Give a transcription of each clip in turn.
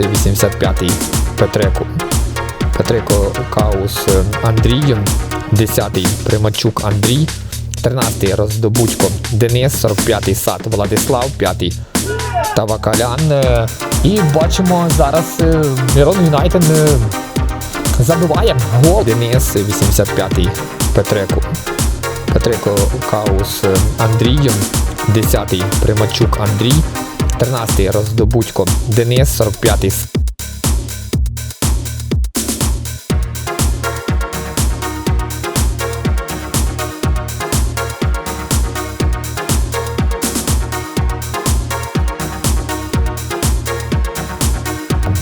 Денис, 85-й Петреко. Петреко Каус е, Андрій, 10-й Примачук Андрій, 13-й Роздобудько. Денис, 45-й сад. Владислав, 5-й Тавакалян. е, І бачимо зараз е, Мірон Юнайтед е, забиває гол. Денис, 85-й Петреко. Петрико Каус е, 10-й Примачук Андрій, 13-й Роздобудько Денис, 45-й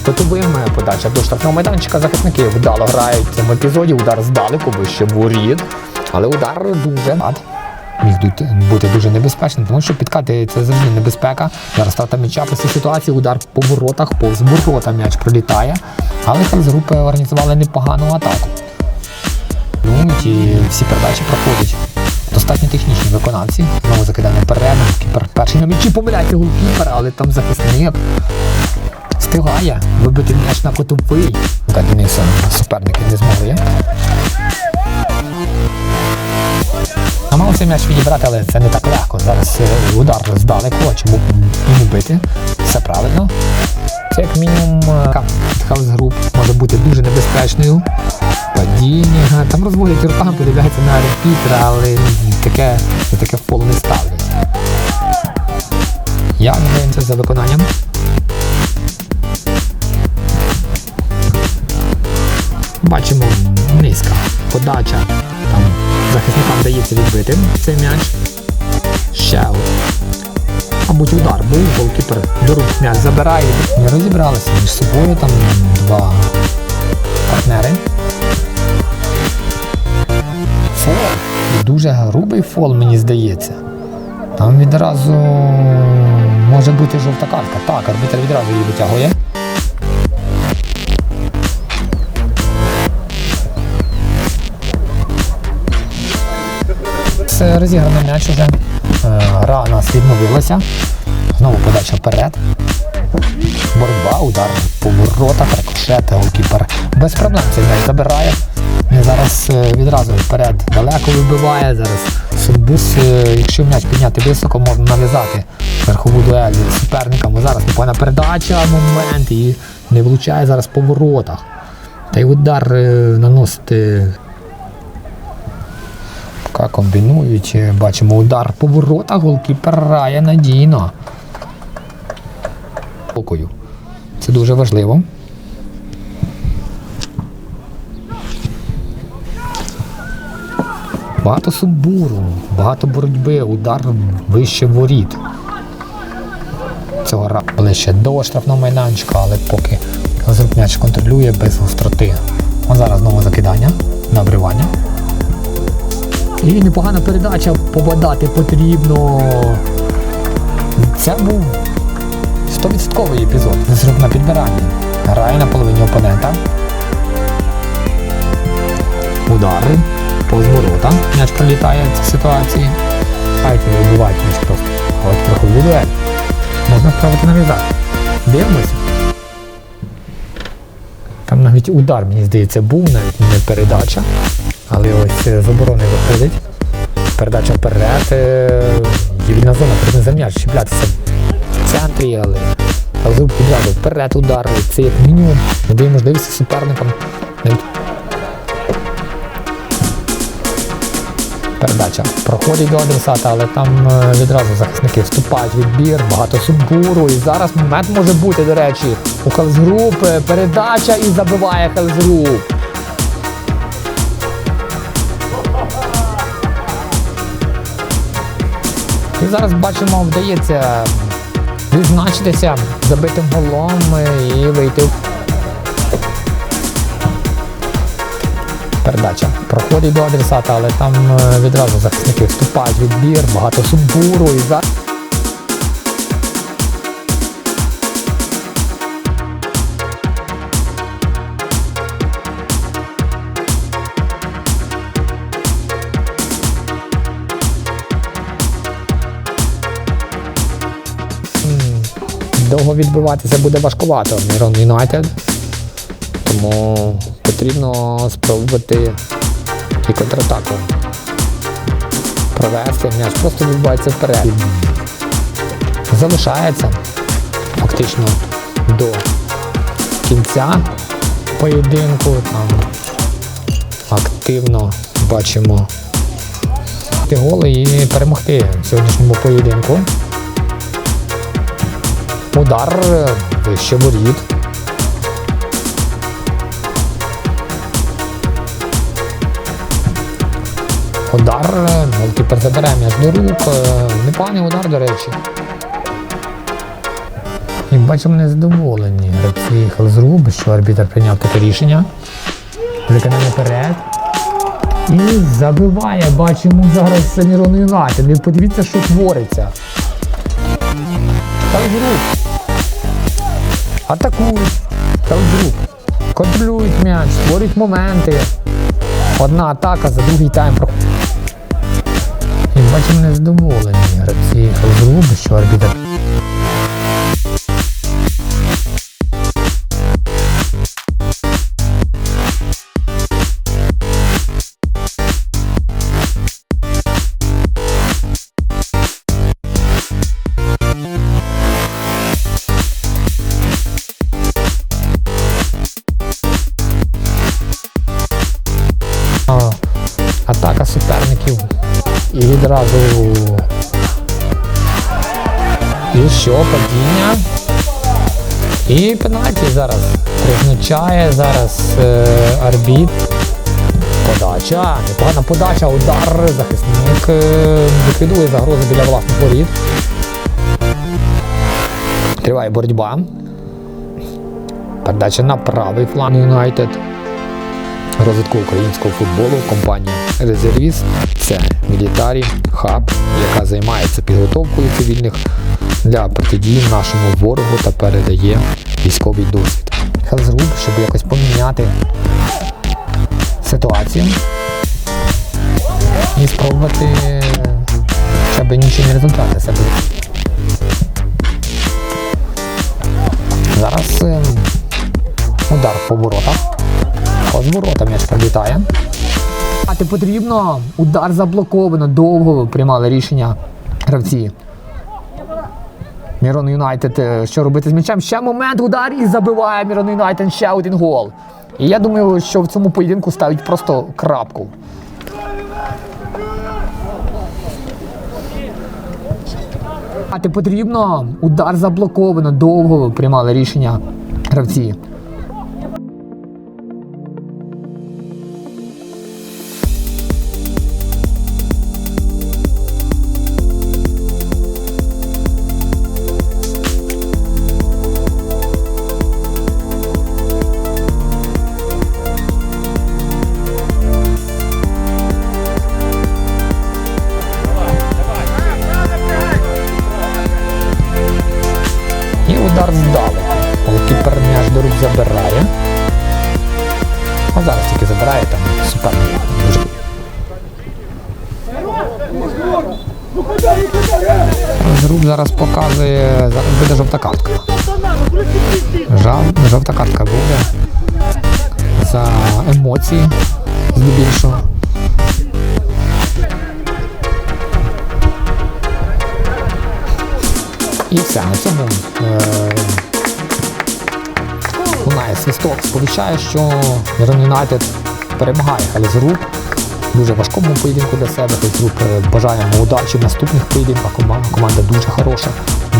Готовима подача до штрафного майданчика. Захисники вдало грають в цьому епізоді. Удар здалеку, вище воріт. Але удар дуже мат. Міг бути- дуже небезпечним, тому що підкати це завжди небезпека. Зараз втрата м'яча по цій ситуації, удар по воротах, повз ворота м'яч пролітає. Але Хелзгрупи організували непогану атаку. Ну і всі передачі проходять. Достатньо технічні виконавці. Знову закидання перед. Кіпер перший на м'ячі помиляється голкіпер, але там захисник встигає вибити м'яч на котовий. Дениса суперники не змогли. Намагався м'яч відібрати, але це не так легко. Зараз е, удар здалеку, чому не бити. Все правильно. Це як мінімум хаус груп може бути дуже небезпечною. Падіння. Там розводять руками, подивляються на репітера, але таке, таке в поле не ставлять. Я дивимося за виконанням. Бачимо низька подача. Там захисникам вдається відбити цей м'яч. Ще от. Мабуть, удар був, голкіпер беруть м'яч забирає. Не розібралися між собою там два партнери. Фол. Дуже грубий фол, мені здається. Там відразу може бути жовта картка. Так, арбітр відразу її витягує. Це розіграний м'яч уже. Е, Гра у нас відновилася. Знову подача вперед. Боротьба, удар по воротах, рикошет, голкіпер. Без проблем цей м'яч забирає. Зараз е, відразу вперед далеко вибиває. Зараз Сумбус, е, якщо м'яч підняти високо, можна нав'язати верхову дуель з суперником. О, Зараз непогана передача, момент і не влучає зараз по воротах. Та й удар наносити Поки комбінують, бачимо удар по воротах, голкіпер грає надійно. Спокою. Це дуже важливо. Багато сумбуру, багато боротьби, удар вище воріт. Цього разу ближче до штрафного майданчика, але поки м'яч контролює без гостроти. Ось зараз знову закидання на обривання. І непогана передача попадати потрібно. Це був 100% епізод. Зруб на підбиранні. Грає на половині опонента. Удари. Повз ворота. М'яч пролітає в цій ситуації. Хай не вибивають м'яч просто. От приходить дуель. Можна вправити нав'язати. Дивимося. Там навіть удар, мені здається, був, навіть не передача. Але ось е, з оборони виходить. Передача вперед. е, Є вільна зона, потрібно за м'яч чіплятися в центрі, але Газур підразу вперед удар. Це як мінімум надає можливість суперникам. Передача проходить до адресата, але там е, відразу захисники вступають в відбір, багато сумбуру. І зараз момент може бути, до речі, у Хелзгруп. е, Передача і забиває Хелзгруп. Зараз бачимо, вдається відзначитися забитим голом і вийти. Передача проходить до адресата, але там е, відразу захисники вступають відбір, багато сумбуру і зараз. Довго відбиватися буде важкувато Мірон Юнайтед. Тому потрібно спробувати і контратаку провести. М'яч просто відбувається вперед. Залишається фактично до кінця поєдинку. Там активно бачимо голи і перемогти в сьогоднішньому поєдинку. Удар вище воріт. Удар, голкіпер забере м'яч до рук. Е, Непоганий удар, до речі. І бачимо незадоволені гравці Хелзруб, що арбітр прийняв таке рішення. Виконання вперед. І забиває, бачимо зараз Самірон Юнайтед. Подивіться, що твориться. Хелзруб. Атакують. Хелзруб. Контролюють м'яч, створюють моменти. Одна атака за другий тайм проходить. І бачимо незадоволені гравці Хелзруб, що арбітр що, падіння. І пенальті зараз призначає зараз е, арбіт. Подача. Непогана подача, удар. Захисник е, ліквідує загрозу біля власних воріт. Триває боротьба. Передача на правий фланг Юнайтед розвитку українського футболу компанія Резервіст. Це Мілітарі Хаб, яка займається підготовкою цивільних для протидії нашому ворогу та передає військовий досвід. Хелзруб, щоб якось поміняти ситуацію і спробувати щоб нічийний результат для себе. Зараз е, удар по воротах. З ворота м'яч пролітає. А ти потрібно. Удар заблоковано. Довго приймали рішення гравці. Мірон Юнайтед. е, Що робити з м'ячем? Ще момент удар і забиває Мірон Юнайтед ще один гол. І я думаю, що в цьому поєдинку ставить просто крапку. А ти потрібно. Удар заблоковано. Довго приймали рішення гравці. З рук зараз показує, зараз буде жовта картка. Жав, жовта картка буде. За емоції здебільшого. І все, на цьому е, лунає свисток, сповіщає, що Юнайтед перемагає Халізруб. Дуже важкому поєдинку для себе. Е, бажаємо удачі в наступних поєдинках. Команда, команда дуже хороша,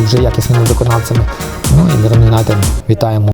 дуже якісними виконавцями. Ну і Мірон Юнайтед вітаємо.